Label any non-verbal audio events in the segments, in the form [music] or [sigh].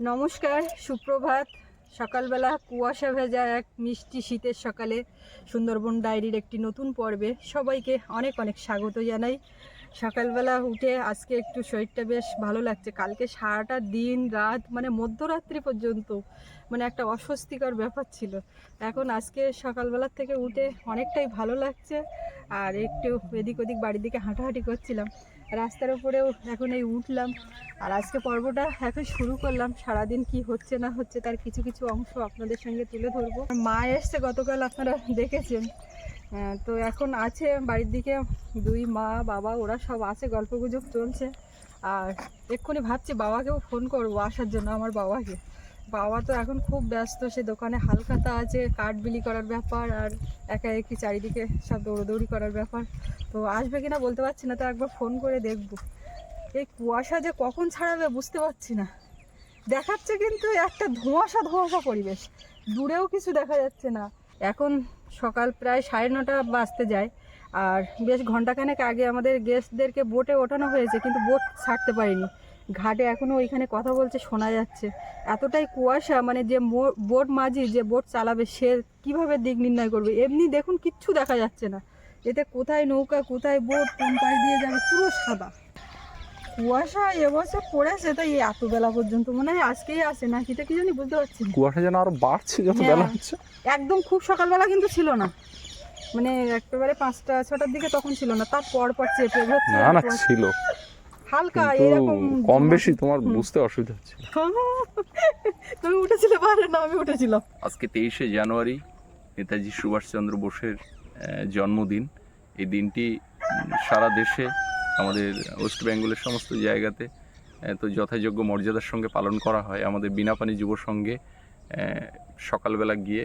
নমস্কার, সুপ্রভাত। সকালবেলা কুয়াশা ভেজা এক মিষ্টি শীতের সকালে সুন্দরবন ডায়েরির একটি নতুন পর্বে সবাইকে অনেক অনেক স্বাগত জানাই। সকালবেলা উঠে আজকে একটু শরীরটা বেশ ভালো লাগছে। কালকে সারাটা দিন রাত মানে মধ্যরাত্রি পর্যন্ত মানে একটা অস্বস্তিকর ব্যাপার ছিল। এখন আজকে সকালবেলার থেকে উঠে অনেকটাই ভালো লাগছে। আর একটু এদিক ওদিক বাড়ির দিকে হাঁটাহাঁটি করছিলাম। রাস্তার উপরেও এখন এই উঠলাম। আর আজকে পর্বটা এখন শুরু করলাম। সারাদিন কি হচ্ছে না হচ্ছে তার কিছু কিছু অংশ আপনাদের সঙ্গে তুলে ধরবো। মা এসছে, গতকাল আপনারা দেখেছেন। তো এখন আছে বাড়ির দিকে দুই মা, বাবা, ওরা সব আছে গল্প গুজব চলছে। আর এক্ষুনি ভাবছি বাবাকেও ফোন করব আসার জন্য, আমার বাবাকে। বাবা তো এখন খুব ব্যস্ত, সে দোকানে হালখাতা আছে, কাঠ বিলি করার ব্যাপার আর একা একই চারিদিকে সব দৌড়দৌড়ি করার ব্যাপার। তো আসবে কিনা বলতে পারছি না, তো একবার ফোন করে দেখব। এই কুয়াশা যে কখন ছাড়াবে বুঝতে পারছি না। দেখাচ্ছে কিন্তু একটা ধোঁয়াশা ধোঁয়াশা পরিবেশ, দূরেও কিছু দেখা যাচ্ছে না। এখন সকাল প্রায় সাড়ে নটা বাজতে যায়, আর বেশ ঘন্টাখানেক আগে আমাদের গেস্টদেরকে বোটে ওঠানো হয়েছে, কিন্তু বোট ছাড়তে পারিনি। ঘাটে এখনও ওইখানে কথা বলছে শোনা যাচ্ছে। এতটাই কুয়াশা মানে যে বোট মাঝি যে বোট চালাবে সে কীভাবে দিক নির্ণয় করবে? এমনি দেখুন কিচ্ছু দেখা যাচ্ছে না। এতে কোথায় নৌকা কোথায় বোট কোন পাড়ি দিয়ে যাবে পুরো সাদা। কুয়াশা এবছর পড়েছে তাই এই এত বেলা পর্যন্ত মনে হয় আজকেই আসে না সেটা কি জানি বুঝতে পারছি কুয়াশা যেন আরও বাড়ছে যত হ্যাঁ। বেলা হচ্ছে। একদম খুব সকালবেলা কিন্তু ছিল না। মানে একেবারে পাঁচটা ছটার দিকে তখন ছিল না তার পর পর চেপে না না ছিল। হালকা এরকম কম বেশি তোমার বুঝতে অসুবিধা হচ্ছে। [laughs] তুমি উঠেছিলে পারে না আমি উঠেছিলাম। আজকে তেইশে জানুয়ারি নেতাজি সুভাষচন্দ্র বোসের জন্মদিন। এই দিনটি সারা দেশে আমাদের ওয়েস্ট বেঙ্গলের সমস্ত জায়গাতে তো যথাযোগ্য মর্যাদার সঙ্গে পালন করা হয়। আমাদের বিনাপানি যুব সঙ্গে সকালবেলা গিয়ে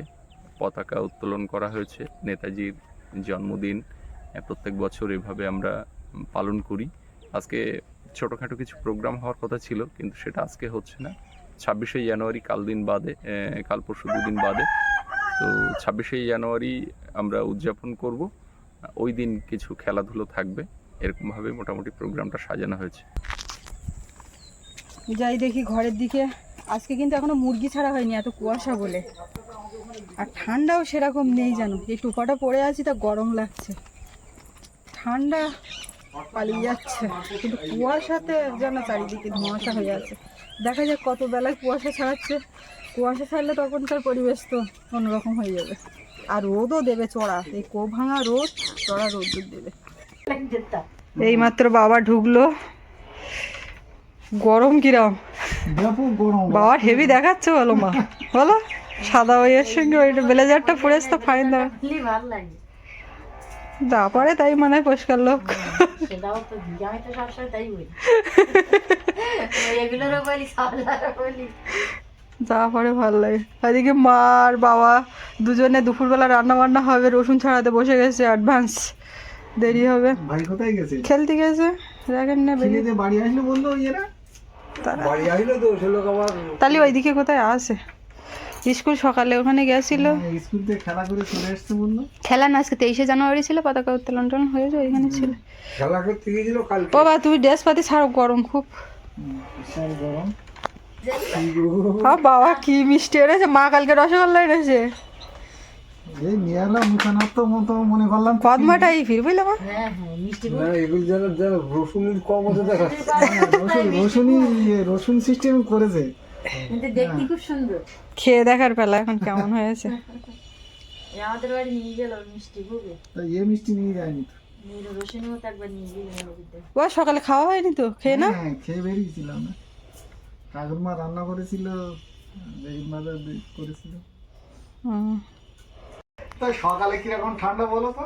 পতাকা উত্তোলন করা হয়েছে। নেতাজির জন্মদিন প্রত্যেক বছর এভাবে আমরা পালন করি। আজকে ছোটোখাটো কিছু প্রোগ্রাম হওয়ার কথা ছিল, কিন্তু সেটা আজকে হচ্ছে না। ছাব্বিশে জানুয়ারি কাল দিন বাদে কাল পরশু দুদিন বাদে। তো ছাব্বিশে জানুয়ারি আমরা উদযাপন করব। ওই দিন কিছু খেলাধুলো থাকবে। এরকমভাবে মোটামুটি প্রোগ্রামটা সাজানো হয়েছে। যাই দেখি ঘরের দিকে। আজকে কিন্তু এখনও মুরগি ছাড়া হয়নি, এত কুয়াশা বলে। আর ঠান্ডাও সেরকম নেই জানো এই টুপাটা পরে আছি, তা গরম লাগছে। ঠান্ডা পালিয়ে যাচ্ছে। কিন্তু কুয়াশাতে যেন চারিদিকে ধোঁয়াশা হয়ে আছে। দেখা যাক কত বেলায় কুয়াশা ছাড়াচ্ছে। কুয়াশা ছাড়লে তখনকার পরিবেশ তো অন্যরকম হয়ে যাবে। আর রোদও দেবে চড়া। এই কো ভাঙা রোদ চড়া রোদ দেবে। এইমাত্র বাবা ঢুকলো। গরম কিরম? বাবার হেভি দেখাচ্ছে বলো মা। বলো সাদা ওইয়ের সঙ্গে ওই ব্লেজারটা পরেছে তো ফাইন দাও ভালো লাগে। যা পরে তাই মানে পরিষ্কার লোক। তাই [laughs] যা পরে ভালো লাগে। এদিকে মা আর বাবা দুজনে দুপুরবেলা রান্না বান্না হবে রসুন ছাড়াতে বসে গেছে অ্যাডভান্স দেরি হবে। ভাই কোথায় গেছে? খেলতে গেছে। দেখেন না বেরিয়ে। বাড়ি আসলো বলল ইয়েরা তারা বাড়ি আসলো তো সে লোক আবার তাহলে ওইদিকে কোথায় আসে স্কুল সকালে ওখানে গেছিল। স্কুল থেকে খেলা করে চলে আসছে বলল খেলা না আজকে তেইশে জানুয়ারি ছিল পতাকা উত্তোলন টলন হয়েছে ওইখানে ছিল। খেলা করতে গিয়েছিল কাল ও বা তুমি ড্রেস পাতি ছাড়ো গরম খুব। বিশাল গরম। বাবা কি মিষ্টি এনেছে মা কালকে রসগোল্লা এনেছে। এই নিয়ে এলাম মুখানার তো মতো মনে করলাম কদমাটাই ফির বুঝলে মা? হ্যাঁ হ্যাঁ মিষ্টি না এগুলো যারা যারা রসুনের কম হতে দেখাচ্ছে রসুন রসুন সিস্টেম করেছে। দেখতে খুব সুন্দর। খেয়ে দেখার পেলা এখন কেমন হয়েছে? [laughs] আমাদের বাড়ি নিয়ে গেল মিষ্টি খুবই তা মিষ্টি নিয়ে যায়নি তো। ও সকালে খাওয়া হয়নি তো? খেয়ে না হ্যাঁ খেয়ে বেরিয়েছিলাম। না কাকুর মা রান্না করেছিল। করেছিল হুম। সকালে কীরকম ঠান্ডা বলো তো?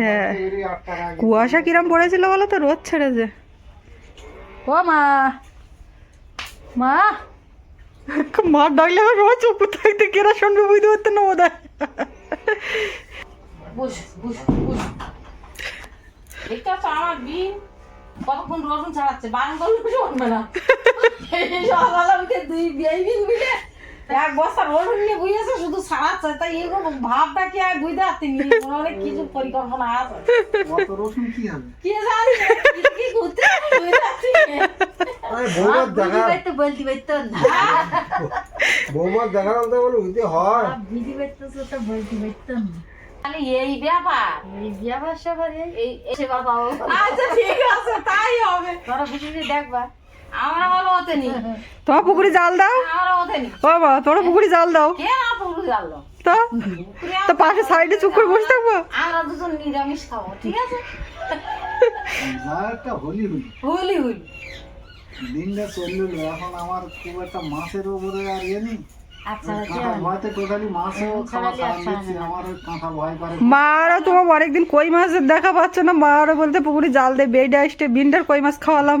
হ্যাঁ। কুয়াশা কিরম পড়েছিল বলো তো? রোদ ছেড়েছে। ও মা। মা! মা ডাকলে আমার সবাই চুপ থাকতে কেরা শুনবে বুঝতে পারতো না বোধ কতক্ষণ রসুন ছাড়াচ্ছে বান করলে শুনবে না? সকালে উঠে দুই বিয়াই বিল মিলে এক বস্তা রোল নিয়ে বুঝেছে শুধু সারাচ্ছে তাই এরকম ভাবটা কি আর বুঝতে পারতিনি? অনেক কিছু পরিকল্পনা আছে। রসুন কি হবে? কি জানি? কি ঘুরতে বৌমার তো বলে উঠতে হয়। তো বলতে এই ব্যাপার। এই ব্যাপার সবার এই এই সেবা পাবো। আচ্ছা ঠিক আছে তাই হবে। তোরা দেখবা। আমরা বলো তোমার পুকুরে জাল দাও। আমরা বাবা তোমরা পুকুরে জাল দাও। কে না তো তো পাশে সাইডে চুপ করে বসে থাকব। আমরা দুজন নিরামিষ খাব ঠিক আছে? যা একটা হোলি হলি। হুলি হুলি। দিনটা চলল এখন আমার খুব একটা মাছের উপরে আর ইয়ে নেই। আচ্ছা ভয় করে। মারা তোমার অনেকদিন কই মাছের দেখা পাচ্ছ না? মারা বলতে পুকুরে জাল দে বেডে আসতে বিন্ডার কই মাছ খাওয়ালাম?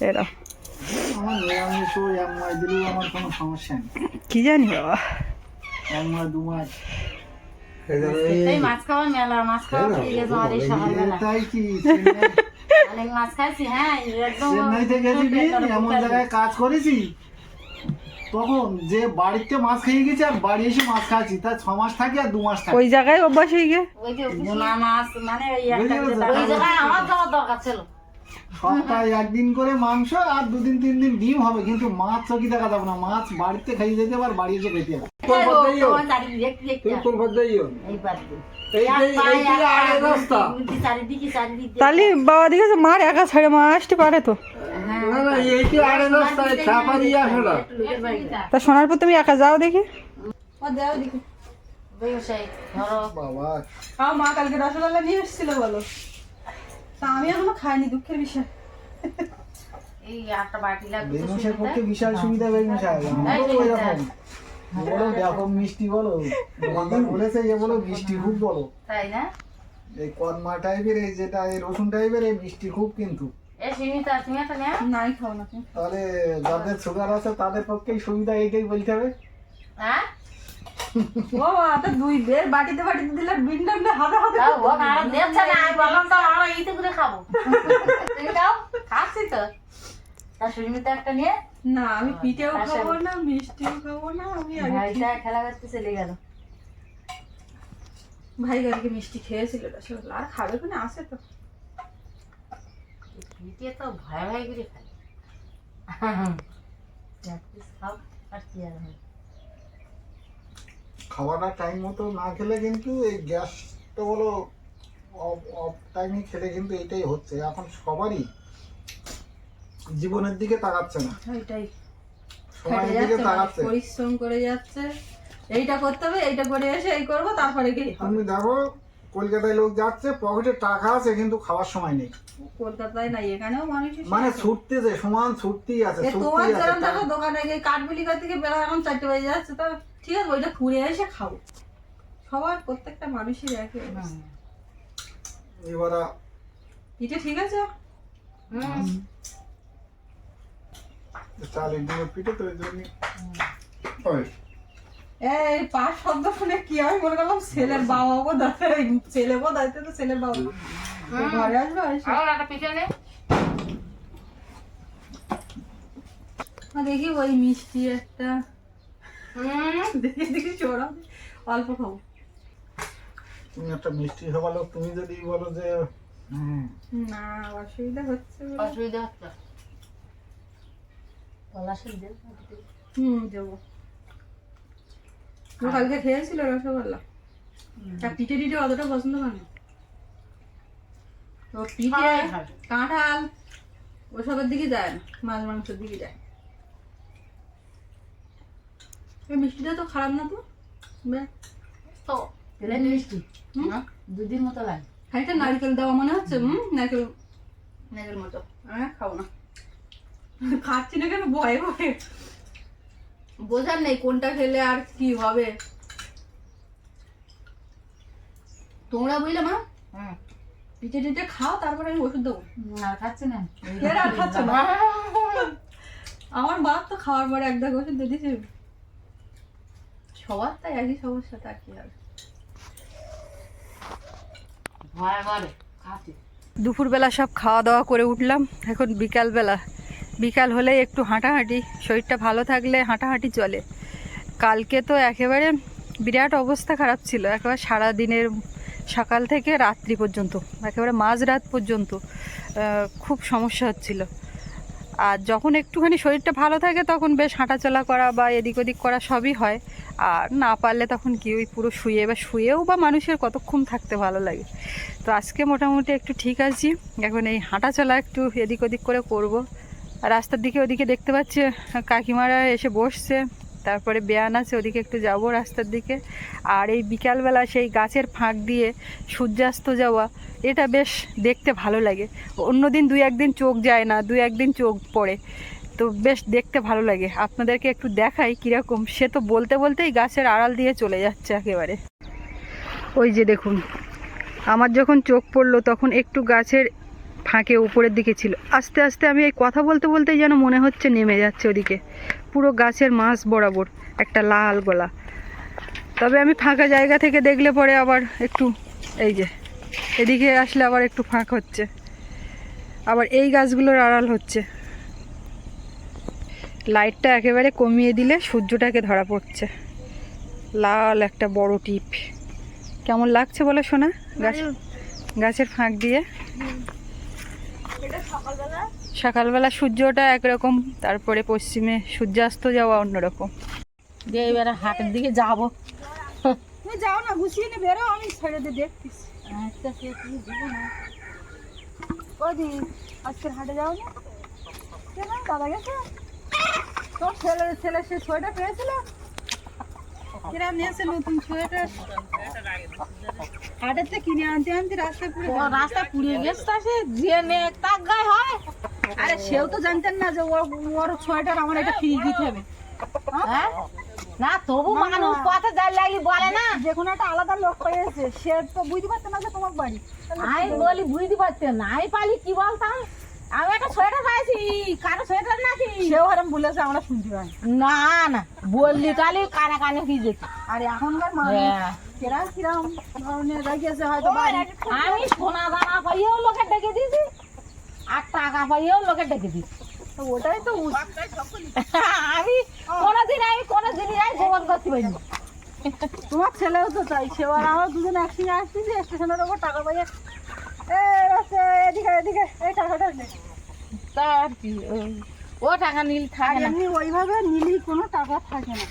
নেই। কি জানি বাবা? মাছ খাওয়া মেলা মাছ খাওয়া এটাই কি অনেক মাছ খাইছি হ্যাঁ একদম চেন্নাই থেকে এমন জায়গায় কাজ করেছি তখন যে বাড়িতে মাছ খেয়ে গেছি আর বাড়ি এসে মাছ খাচ্ছি তার ছ মাস থাকি আর দু মাস থাকি। ওই জায়গায় অভ্যাস হয়ে গিয়ে? ওই যে মাছ মানে গেছো? ওই জায়গায় আমার যাওয়ার দরকার ছিল। সপ্তাহে একদিন করে মাংস আর দুদিন তিন দিন ডিম হবে কিন্তু মাছ চকি দেখা যাবে না। মাছ বাড়িতে খাইয়ে যেতে পার বাড়ি এসে খেতে হবে তাহলে বাবা দেখেছে মার একা ছেড়ে মা আসতে পারে তো। বাড়িটা তা শোনার পর তুমি একা যাও দেখি। ধরো। বাবা। মা কালকে রসগোল্লা নিয়ে এসেছিল বলো। তা আমি এখনও খাইনি দুঃখের বিষয়। এই একটা বাটি লাগবে পক্ষে সুবিধা। বিশাল সুবিধা বেগুসাই আমারও বলো দেখো মিষ্টি বলো। দোকানদার বলেছে যে বলো মিষ্টি খুব বলো। তাই না? এই কর্মা টাইপের এই যেটা এই রসুন টাইপের এই মিষ্টি খুব কিন্তু। এ সীমিতা তুমি একটা নেও নাই খাও না তুমি তাহলে যাদের সুগার আছে তাদের পক্ষেই সুবিধা এইটাই বলতে হবে। হ্যাঁ? ও তো দুই বের বাটিতে বাটিতে দিলে বিন্ডার না হাতে হাতে ও আর দেখছে না আমি বললাম তো আমরা এইতে করে খাব। তুমি দাও খাচ্ছি তো। তা সুস্মিতা একটা নিয়ে না আমি পিঠেও। খাব না মিষ্টিও খাব না আমি ভাইটা খেলা করতে চলে গেল। ভাই কালকে মিষ্টি খেয়েছিল রসগোল্লা আর খাবে কোনে আসে তো। পিঠে তো ভয় ভয় করে খাই খাও আর কি আর হয়। খাওয়াটা টাইম মতো না খেলে কিন্তু এই গ্যাসটা বলো অফ টাইমে খেলে কিন্তু এটাই হচ্ছে। এখন সবারই জীবনের দিকে তাকাচ্ছে না। এটাই সময়ের দিকে তাকাচ্ছে। পরিশ্রম করে যাচ্ছে। এইটা করতে হবে এইটা করে এসে এই করব তারপরে কি তুমি দেখো কলকাতায় লোক যাচ্ছে পকেটে টাকা আছে কিন্তু খাওয়ার সময় নেই। কলকাতায় নাই এখানেও মানুষ মানে ছুটতেছে সমান ছুটতেই আছে তোমার যেরকম দেখো দোকানে গিয়ে কাঠবিলি করতে গিয়ে বেলা এখন চারটে বাজে যাচ্ছে তো ঠিক আছে ওইটা ঘুরে এসে খাব সবার প্রত্যেকটা মানুষের একই অবস্থা। এবারে পিঠে ঠিক আছে? হুম। চালের ডিমের পিঠে তো ওই জন্য এই পাঁচ শব্দ শুনে কি আমি মনে করলাম ছেলের বাবা বোধ ছেলে বোধ তো ছেলের বাবা ঘরে আসবে দেখি ওই মিষ্টি একটা। দেখি দেখি চোরা অল্প খাব। তুমি একটা মিষ্টি খাবার তুমি যদি বলো যে না অসুবিধা হচ্ছে অসুবিধা হচ্ছে। পলাশের দেব হুম দেবো ও কালকে খেয়েছিল রসগোল্লা? তা পিঠে টিঠে অতটা পছন্দ করে না। তো পিঠে। কাঁঠাল ওসবের দিকে যায় না মাছ মাংসের দিকে যায়। এই মিষ্টিটা তো খারাপ না তো? তো মিষ্টি। দুদিন মতো লাগে। খানিকটা নারকেল দেওয়া মনে হচ্ছে? হুম? নারকেল। নারকেল মতো। হ্যাঁ খাব না। খাচ্ছি না কেন? ভয়ে ভয়ে। বোঝার নেই কোনটা খেলে আর কি হবে। তোমরা বুঝলে মা? হ্যাঁ পিঠে টিঠে খাও তারপরে আমি ওষুধ দেবো। আর খাচ্ছে না। আর খাচ্ছে না? আমার মা তো খাওয়ার পরে এক দাগ ওষুধ দিয়ে দিয়েছে। সবার তাই একই সমস্যা তা কি আর? দুপুরবেলা সব খাওয়া দাওয়া করে উঠলাম এখন বিকালবেলা। বিকাল হলে একটু হাঁটাহাঁটি, শরীরটা ভালো থাকলে হাঁটাহাঁটি চলে। কালকে তো একেবারে বিরাট অবস্থা খারাপ ছিল, একেবারে সারা দিনের সকাল থেকে রাত্রি পর্যন্ত, একেবারে মাঝরাত পর্যন্ত খুব সমস্যা হচ্ছিল। আর যখন একটুখানি শরীরটা ভালো থাকে তখন বেশ হাঁটাচলা করা বা এদিক ওদিক করা সবই হয়। আর না পারলে তখন কি ওই পুরো শুয়ে বা শুয়েও বা মানুষের কতক্ষণ থাকতে ভালো লাগে? তো আজকে মোটামুটি একটু ঠিক আছি, এখন এই হাঁটা চলা একটু এদিক ওদিক করে করব। রাস্তার দিকে ওদিকে দেখতে পাচ্ছি, কাকিমারা এসে বসছে, তারপরে বেয়ান আছে, ওদিকে একটু যাব রাস্তার দিকে। আর এই বিকালবেলা সেই গাছের ফাঁক দিয়ে সূর্যাস্ত যাওয়া, এটা বেশ দেখতে ভালো লাগে। অন্যদিন দুই একদিন চোখ যায় না, দুই একদিন চোখ পড়ে, তো বেশ দেখতে ভালো লাগে। আপনাদেরকে একটু দেখাই কীরকম, সে তো বলতে বলতেই গাছের আড়াল দিয়ে চলে যাচ্ছে একেবারে। ওই যে দেখুন, আমার যখন চোখ পড়ল তখন একটু গাছের ফাঁকে উপরের দিকে ছিল। আস্তে আস্তে আমি এই কথা বলতে বলতেই যেন মনে হচ্ছে নেমে যাচ্ছে ওদিকে। পুরো গাছের মাছ বরাবর একটা লাল গলা। তবে আমি ফাঁকা জায়গা থেকে দেখলে পরে আবার একটু এই যে এদিকে আসলে আবার একটু ফাঁক হচ্ছে। আবার এই গাছগুলোর আড়াল হচ্ছে। লাইটটা একেবারে কমিয়ে দিলে সূর্যটাকে ধরা পড়ছে। লাল একটা বড় টিপ। কেমন লাগছে বলো শোনা গাছ গাছের ফাঁক দিয়ে? সকালবেলা? সূর্যটা একরকম তারপরে পশ্চিমে সূর্যাস্ত যাওয়া অন্যরকম। দিয়ে এবারে হাটের দিকে যাব। তুমি যাও না গুছিয়ে নিয়ে বেরো আমি ছেড়ে দিয়ে দেখতিস আচ্ছা সে কি দেবো না। কদি আজকের হাটে যাও না? কেন? দাদা গেছে? তোর ছেলে ছেলে সে সোয়েটার পেয়েছিল? কিরা নিয়েছে নতুন সোয়েটার? হাটের থেকে কিনে আনতে আনতে রাস্তায় পুরো রাস্তা পুড়িয়ে গেছে তা সে যে নে তাক গায়ে হয়। আরে সেও তো জানতেন না যে ওর ওর সোয়েটার আমার এটা ফ্রি দিতে হবে। হ্যাঁ? না তবু মানুষ বলে না। যে কোনো একটা আলাদা লোক পেয়েছে সে তো বুঝতে পারতো না যে তোমার বাড়ি। আমি বলি বুঝতে পারছি না। আমি পালি কি বলতাম? আমি একটা সোয়েটার পাইছি কারও সোয়েটার নাকি? সেও হারাম বলেছে আমরা শুনতে পাই। না না বললি কালি কানে কানে কি যেত আর এখনকার মানুষ হ্যাঁ। কেরা ধরনের রেখেছে হয়তো আমি সোনা দানা পাইয়েও লোকে ডেকে দিয়েছি আর টাকা পাইয়েও লোকে ডেকে দিয়েছি ওটাই তো। আমি কোনোদিন আমি কোনো জিনিস আমি গোপন করতে পারিনি তোমার ছেলেও তো তাই সেবার আমার দুজন একসঙ্গে আসতেছি স্টেশনের ওপর টাকা পাইয়ে এ এদিকে এদিকে এই তা আর কি ও টাকা নীল থাকে না। এমনি ওইভাবে নিলেই কোনো টাকা থাকে না।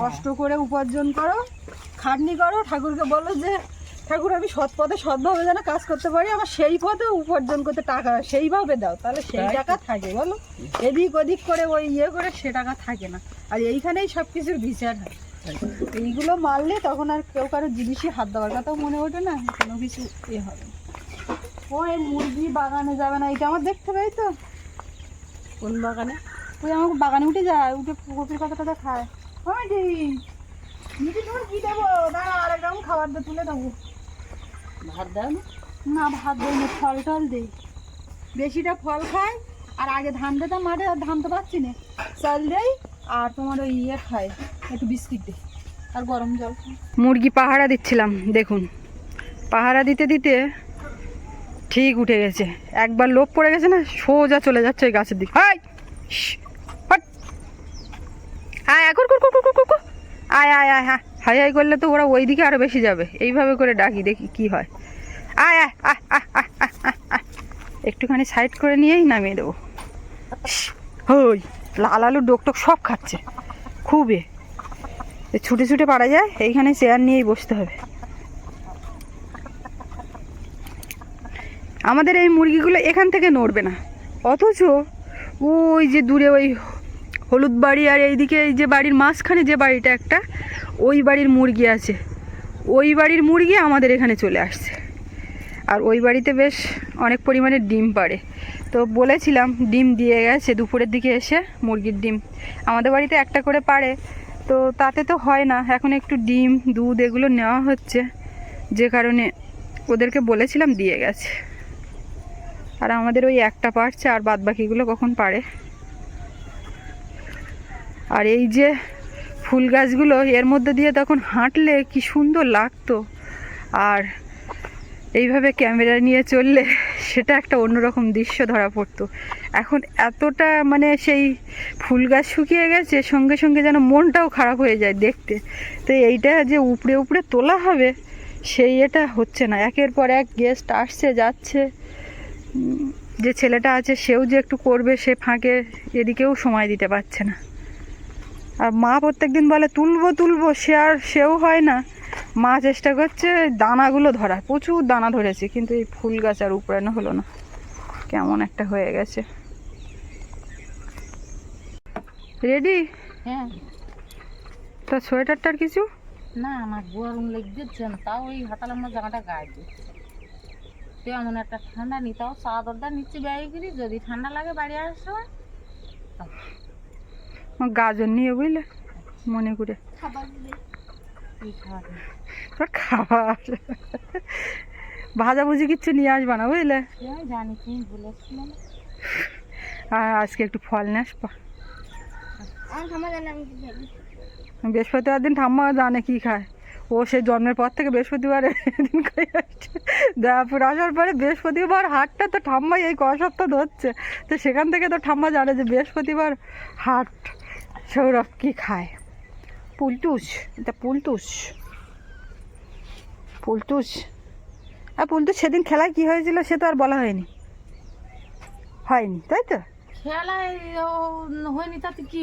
কষ্ট করে উপার্জন করো খাটনি করো ঠাকুরকে বলো যে ঠাকুর আমি সৎ পথে সৎভাবে যেন কাজ করতে পারি আমার সেই পথে উপার্জন করতে টাকা সেইভাবে দাও। তাহলে সেই টাকা থাকে বলো? এদিক ওদিক করে ওই ইয়ে করে সে টাকা থাকে না। আর এইখানেই সব কিছুর বিচার হয়। এইগুলো মারলে তখন আর কেউ কারও জিনিসই হাত দেওয়ার কথাও মনে ওঠে না কোনো কিছু ইয়ে হবে ওই মুরগি বাগানে যাবে না এটা আমার দেখতে পাই তো। কোন বাগানে? ওই আমাকে বাগানে উঠে যায় উঠে কপির পাতাটা খায়। ওই দি মিটি তোমার কি দেবো? দাঁড়া আরেক রকম খাবার দিয়ে তুলে দেবো। ভাত দাও না? ভাত দেই না ফল টল দেই। বেশিটা ফল খায় আর আগে ধান দিতাম মাঠে আর ধান তো পাচ্ছি না। চাল দেই আর তোমার ওই ইয়ে খায় একটু বিস্কিট দেই আর গরম জল মুরগি পাহারা দিচ্ছিলাম দেখুন। পাহারা দিতে দিতে ঠিক উঠে গেছে। একবার লোভ পড়ে গেছে না, সোজা চলে যাচ্ছে ওই গাছের দিকে। হাই! আয় আয়। আয় আয় হ্যাঁ হাই হাই করলে তো ওরা ওই দিকে আরও বেশি যাবে। এইভাবে করে ডাকি, দেখি কি হয়। আয় আয়। একটুখানি সাইড করে নিয়েই নামিয়ে দেবো। হই, লাল আলু, ডোক টোক সব খাচ্ছে। খুবই। ছুটে ছুটে পারা যায়, এইখানে চেয়ার নিয়েই বসতে হবে। আমাদের এই মুরগিগুলো এখান থেকে নড়বে না। অথচ ওই যে দূরে ওই হলুদ বাড়ি আর এইদিকে এই যে বাড়ির মাঝখানে যে বাড়িটা একটা, ওই বাড়ির মুরগি আছে। ওই বাড়ির মুরগি আমাদের এখানে চলে আসছে। আর ওই বাড়িতে বেশ অনেক পরিমাণে ডিম পাড়ে। তো বলেছিলাম, ডিম দিয়ে গেছে, দুপুরের দিকে এসে মুরগির ডিম। আমাদের বাড়িতে একটা করে পাড়ে, তো তাতে তো হয় না। এখন একটু ডিম, দুধ এগুলো নেওয়া হচ্ছে। যে কারণে ওদেরকে বলেছিলাম দিয়ে গেছে। আর আমাদের ওই একটা পারছে আর বাদ বাকিগুলো কখন পারে? আর এই যে ফুল গাছগুলো, এর মধ্যে দিয়ে তখন হাঁটলে কি সুন্দর লাগতো। আর এইভাবে ক্যামেরা নিয়ে চললে সেটা একটা অন্যরকম দৃশ্য ধরা পড়তো। এখন এতটা মানে সেই ফুল গাছ শুকিয়ে গেছে, সঙ্গে সঙ্গে যেন মনটাও খারাপ হয়ে যায় দেখতে। তো এইটা যে উপড়ে উপড়ে তোলা হবে, সেই এটা হচ্ছে না। একের পর এক গেস্ট আসছে, যাচ্ছে। যে ছেলেটা আছে সেও যে একটু করবে সে ফাঁকে এদিকেও সময় দিতে পারছে না। আর মা প্রত্যেক দিন বলে তুলবো তুলবো। সে আর সেও হয় না। মা চেষ্টা করছে দানাগুলো ধরা প্রচুর দানা ধরেছে কিন্তু এই ফুল গাছ আর উপড়ানো হলো না। কেমন একটা হয়ে গেছে। রেডি? হ্যাঁ। তো সোয়েটারটার কিছু? না আমার গরম লেগেছে তাও ওই হাতালাম না জামাটা গায়ে তেমন একটা ঠান্ডা নি তাও চাদরটা নিচ্ছি ব্যাগে করি যদি ঠান্ডা লাগে বাড়ি আসার সময়। গাজর নিয়ে বুঝলে মনে করে। কি তোর খাবার। ভাজাভুজি কিচ্ছু নিয়ে আসবা না বুঝলে? জানি তুমি বলেছিলে আর আজকে একটু ফল নিয়ে আসবা। বৃহস্পতিবার দিন ঠাম্মা জানে কি খায়। ও সেই জন্মের পর থেকে বৃহস্পতিবারে দিন খাই আসছে। দয়াপুর আসার পরে বৃহস্পতিবার হাটটা তো ঠাম্মাই এই ক সপ্তাহ ধরছে। তো সেখান থেকে তো ঠাম্মা জানে যে বৃহস্পতিবার হাট, সৌরভ কি খায়? পুলটুস এটা পুলটুস পুলটুস আর পুলটুস সেদিন খেলায় কি হয়েছিল সে তো আর বলা হয়নি। হয়নি, তাই তো? খেলায় হয়নি, তাতে কি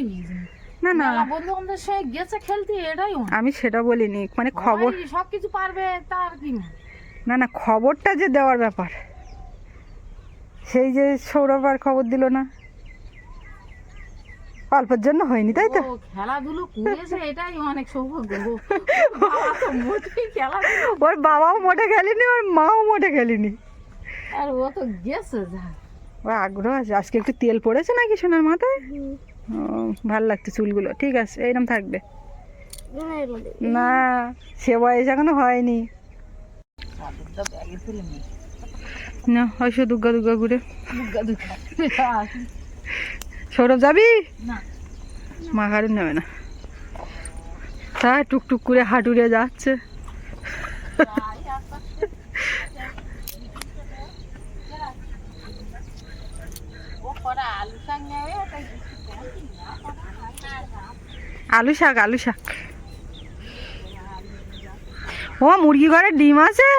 না না। বন্ধু বান্ধবের সঙ্গে গেছে খেলতে এটাই আমি সেটা বলিনি মানে খবর সবাই সব কিছু পারবে তার কি না। না খবরটা যে দেওয়ার ব্যাপার সেই যে সৌরভ আর খবর দিল না। অল্পের জন্য হয়নি তাই তো? খেলাধুলো করেছে এটাই অনেক সৌভাগ্য। গো। বাবা তো মোটেই খেলাধুলো ওর বাবাও মোটে খেলেনি ওর মাও মোটে খেলেনি। আর ও তো গেছে যা। ওর আগ্রহ আছে আজকে একটু তেল পড়েছে নাকি সোনার মাথায়? ও ভালো লাগছে চুলগুলো। ঠিক আছে এইরকম থাকবে। না, সে বয়স এখনও হয়নি। নি হয়তো দুর্গা দুর্গা ঘুরে। সৌরভ, যাবি? মা কারণ নেবে না। তা, টুকটুক করে হাঁটুরে যাচ্ছে ও করা আলু শাক নেবে তাই আলু শাক আলু শাক। ও, মুরগি ঘরে ডিম আছে?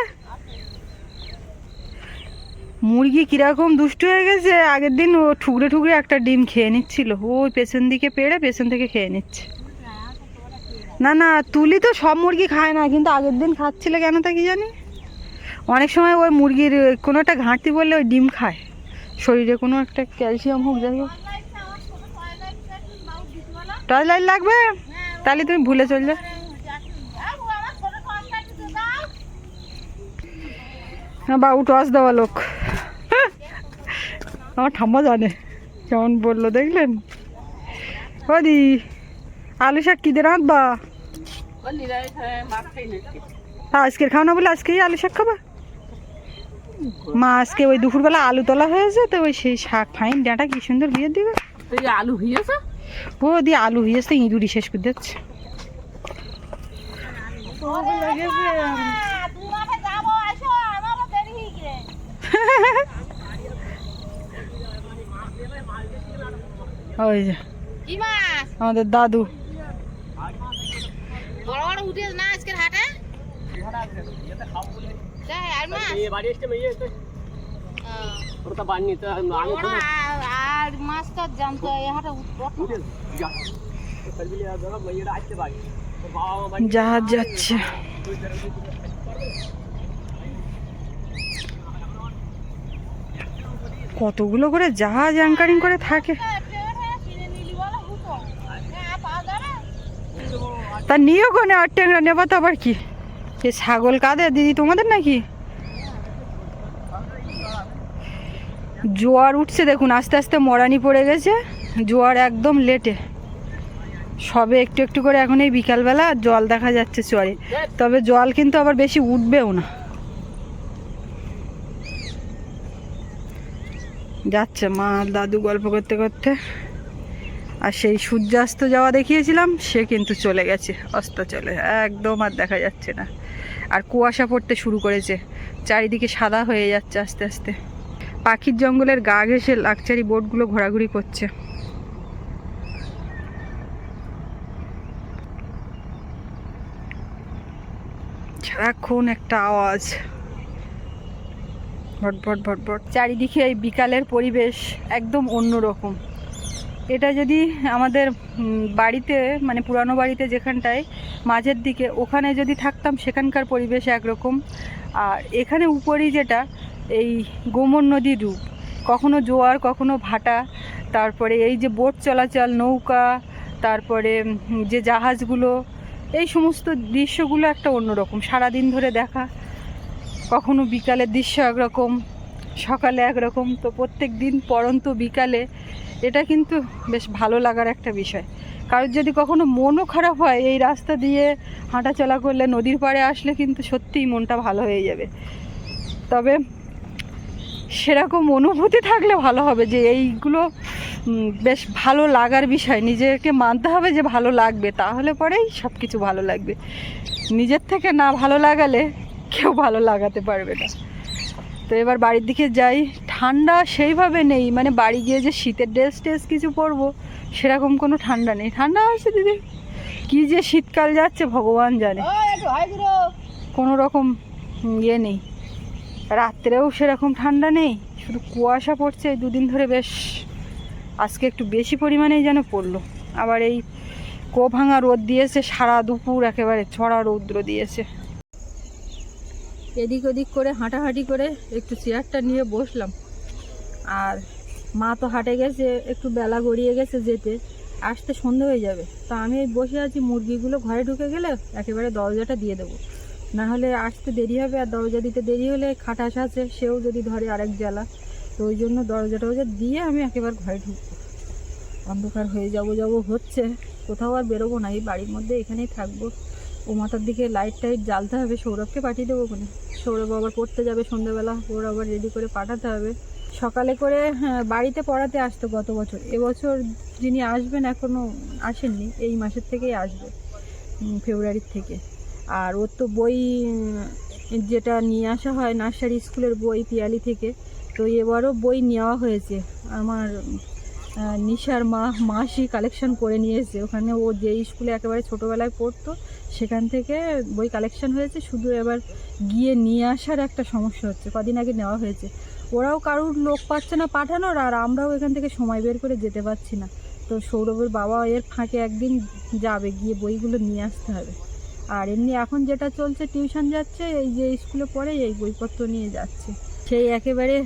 মুরগি কীরকম দুষ্টু হয়ে গেছে। আগের দিন ও ঠুকরে ঠুকরে একটা ডিম খেয়ে নিচ্ছিল। ওই পেছন দিকে পেড়ে পেছন থেকে খেয়ে নিচ্ছে। না না, তুলি তো সব মুরগি খায় না, কিন্তু আগের দিন খাচ্ছিল কেন তা কি জানি? অনেক সময় ওই মুরগির কোনো একটা ঘাটতি বললে ওই ডিম খায়। শরীরে কোনো একটা ক্যালসিয়াম হোক, যাই হোক। টয় লাইট লাগবে? তাহলে তুমি ভুলে চললে বাবু টস দেওয়া লোক। আমার ঠাম্মা জানে, কেমন বলল, দেখলেন? ওদি আলু শাক কী দিয়ে রাঁধবা? আজকের খাও না বলে আজকেই আলু শাক খাবা? মা আজকে ওই দুপুরবেলা আলু তোলা হয়েছে, তো ওই সেই শাক ফাইন ডাঁটা কি সুন্দর বিয়ে দিবে? আলু হয়েছে ও দিয়ে আলু হয়েছে ইঁদুরি শেষ করে দিচ্ছে। ওই যে আমাদের দাদু। বড় বড় না আজকের হাটে আর মাছ আর জানতো জাহাজ যাচ্ছে। কতগুলো করে জাহাজ অ্যাঙ্কারিং করে থাকে। তা নিও কোনে আর ট্যাংরা নেবা তো আবার কি? এ ছাগল কাদের দিদি তোমাদের নাকি? জোয়ার উঠছে দেখুন, আস্তে আস্তে মরানি পড়ে গেছে, জোয়ার একদম লেটে। সবে একটু একটু করে এখন এই বিকালবেলা জল দেখা যাচ্ছে চরে, তবে জল কিন্তু আবার বেশি উঠবেও না। যাচ্ছে মা দাদু গল্প করতে করতে। আর সেই সূর্যাস্ত যাওয়া দেখিয়েছিলাম, সে কিন্তু চলে গেছে, অস্ত চলে, একদম আর দেখা যাচ্ছে না। আর কুয়াশা পড়তে শুরু করেছে, চারিদিকে সাদা হয়ে যাচ্ছে আস্তে আস্তে। পাখির জঙ্গলের গা ঘেসে লাকচারি বোটগুলো ঘোরাঘুরি করছে। সারাক্ষণ একটা আওয়াজ। ভটভট ভটভট চারিদিকে এই বিকালের পরিবেশ একদম অন্যরকম। এটা যদি আমাদের বাড়িতে মানে পুরানো বাড়িতে যেখানটায়, মাঝের দিকে, ওখানে যদি থাকতাম, সেখানকার পরিবেশ একরকম। আর এখানে উপরেই যেটা এই গোমর নদীর রূপ। কখনো জোয়ার, কখনো ভাটা, তারপরে এই যে বোট চলাচল, নৌকা, তারপরে যে জাহাজগুলো, এই সমস্ত দৃশ্যগুলো একটা অন্যরকম। সারাদিন ধরে দেখা। কখনো বিকালের দৃশ্য একরকম, সকালে একরকম। তো প্রত্যেক দিন পরন্ত বিকালে, এটা কিন্তু বেশ ভালো লাগার একটা বিষয়। কারোর যদি কখনো মনও খারাপ হয়, এই রাস্তা দিয়ে হাঁটাচলা করলে, নদীর পাড়ে আসলে কিন্তু সত্যিই মনটা ভালো হয়ে যাবে। তবে সেরকম অনুভূতি থাকলে ভালো হবে যে এইগুলো বেশ ভালো লাগার বিষয়। নিজেকে মানতে হবে যে ভালো লাগবে তাহলে পরেই সব কিছু ভালো লাগবে। নিজের থেকে না ভালো লাগালে কেউ ভালো লাগাতে পারবে না। তো এবার বাড়ির দিকে যাই। ঠান্ডা সেইভাবে নেই মানে বাড়ি গিয়ে যে শীতের ড্রেস টেস কিছু পরবো সেরকম কোনো ঠান্ডা নেই। ঠান্ডা আছে দিদি। কি যে শীতকাল যাচ্ছে ভগবান জানে। কোনো রকম ইয়ে নেই। রাত্রেও সেরকম ঠান্ডা নেই, শুধু কুয়াশা পড়ছে দুদিন ধরে, বেশ আজকে একটু বেশি পরিমাণেই যেন পড়ল। আবার এই কো ভাঙা রোদ দিয়েছে, সারা দুপুর একেবারে ছড়া রৌদ্র দিয়েছে। এদিক ওদিক করে, হাঁটাহাঁটি করে একটু চেয়ারটা নিয়ে বসলাম। আর মা তো হাটে গেছে, একটু বেলা গড়িয়ে গেছে যেতে, আসতে সন্ধে হয়ে যাবে। তা আমি বসে আছি, মুরগিগুলো ঘরে ঢুকে গেলে একেবারে দরজাটা দিয়ে দেবো। না হলে আসতে দেরি হবে আর দরজা দিতে দেরি হলে খাটাস আছে সেও যদি ধরে আরেক জ্বালা। তো ওই জন্য দরজা টরজা দিয়ে আমি একেবারে ঘরে ঢুকবো। অন্ধকার হয়ে যাব যাব হচ্ছে কোথাও আর বেরোবো না এই বাড়ির মধ্যে এখানেই থাকব। ও মাথার দিকে লাইট টাইট জ্বালতে হবে সৌরভকে পাঠিয়ে দেবো ওখানে। সৌরভ আবার পড়তে যাবে সন্ধ্যেবেলা ওর আবার রেডি করে পাঠাতে হবে। সকালে করে হ্যাঁ, বাড়িতে পড়াতে আসতো গত বছর। এবছর যিনি আসবেন এখনও আসেননি এই মাসের থেকেই আসবে ফেব্রুয়ারির থেকে। আর ওর তো বই যেটা নিয়ে আসা হয় নার্সারি স্কুলের বই পিয়ালি থেকে, তো এবারও বই নেওয়া হয়েছে। আমার নিশার মা, মাসি কালেকশন করে নিয়েছে। ওখানে ও যে স্কুলে একেবারে ছোটোবেলায় পড়তো, সেখান থেকে বই কালেকশন হয়েছে। শুধু এবার গিয়ে নিয়ে আসার একটা সমস্যা হচ্ছে, কদিন আগে নেওয়া হয়েছে। ওরাও কারুর লোক পাচ্ছে না পাঠানোর, আর আমরাও এখান থেকে সময় বের করে যেতে পারছি না। তো সৌরভের বাবা এর ফাঁকে একদিন যাবে, গিয়ে বইগুলো নিয়ে আসতে হবে। আর এমনি এখন যেটা চলছে, টিউশন যাচ্ছে, এই যে স্কুলে পড়ে এই বইপত্র নিয়ে যাচ্ছে। সেই একেবারে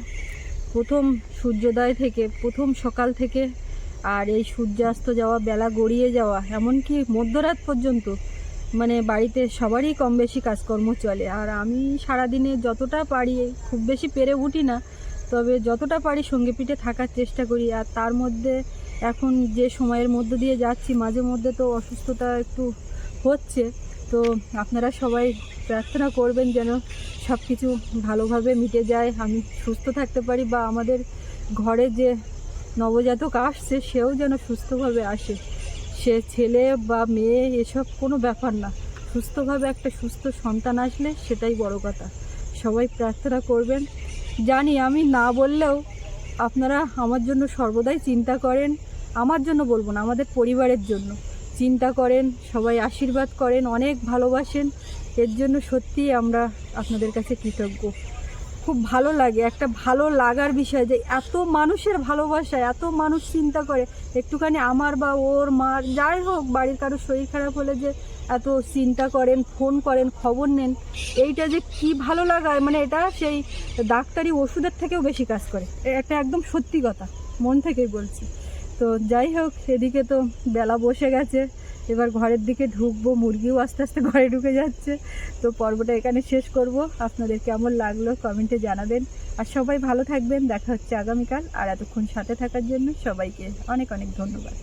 প্রথম সূর্যোদয় থেকে, প্রথম সকাল থেকে আর এই সূর্যাস্ত যাওয়া, বেলা গড়িয়ে যাওয়া, এমনকি মধ্যরাত পর্যন্ত মানে বাড়িতে সবারই কম বেশি কাজকর্ম চলে। আর আমি সারাদিনে যতটা পারি, খুব বেশি পেরে উঠি না, তবে যতটা পারি সঙ্গে পিঠে থাকার চেষ্টা করি। আর তার মধ্যে এখন যে সময়ের মধ্য দিয়ে যাচ্ছি, মাঝে মধ্যে তো অসুস্থতা একটু হচ্ছে তো আপনারা সবাই প্রার্থনা করবেন যেন সব কিছু ভালোভাবে মিটে যায়। আমি সুস্থ থাকতে পারি বা আমাদের ঘরে যে নবজাতক আসছে, সেও যেন সুস্থভাবে আসে। সে ছেলে বা মেয়ে, এসব কোনো ব্যাপার না। সুস্থভাবে একটা সুস্থ সন্তান আসলে সেটাই বড় কথা। সবাই প্রার্থনা করবেন। জানি আমি না বললেও আপনারা আমার জন্য সর্বদাই চিন্তা করেন। আমার জন্য বলব না, আমাদের পরিবারের জন্য। চিন্তা করেন, সবাই আশীর্বাদ করেন, অনেক ভালোবাসেন। এর জন্য সত্যিই আমরা আপনাদের কাছে কৃতজ্ঞ। খুব ভালো লাগে, একটা ভালো লাগার বিষয় যে এত মানুষের ভালোবাসা এত মানুষ চিন্তা করে, একটুখানি আমার বা ওর মার, যাই হোক, বাড়ির কারও শরীর খারাপ হলে যে এত চিন্তা করেন, ফোন করেন, খবর নেন, এইটা যে কি ভালো লাগায় মানে এটা সেই ডাক্তারি ওষুধের থেকেও বেশি কাজ করে। এটা একদম সত্যি কথা, মন থেকেই বলছি। তো যাই হোক, এদিকে তো বেলা বসে গেছে। এবার ঘরের দিকে ঢুকবো, মুরগিও আস্তে আস্তে ঘরে ঢুকে যাচ্ছে। তো পর্বটা এখানে শেষ করব। আপনাদের কেমন লাগল কমেন্টে জানাবেন। আর সবাই ভালো থাকবেন, দেখা হচ্ছে আগামীকাল। আর এতক্ষণ সাথে থাকার জন্য সবাইকে অনেক অনেক ধন্যবাদ।